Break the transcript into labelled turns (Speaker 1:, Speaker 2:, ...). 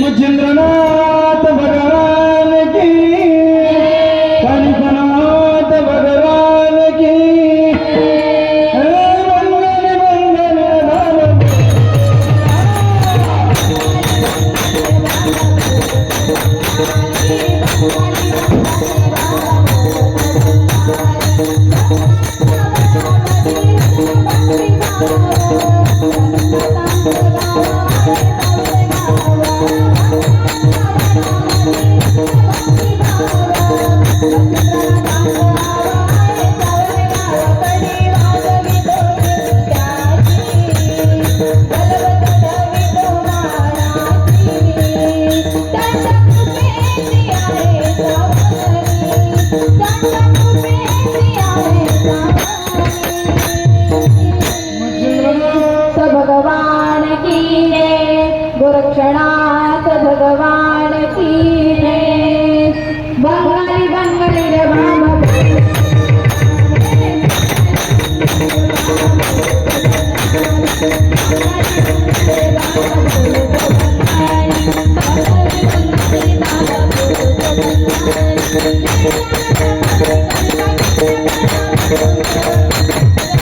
Speaker 1: मुचिंद्रनाथ भगवान की कानिपनाथ भगवान की Thank
Speaker 2: you. भगवान की जय गोरक्षनाथ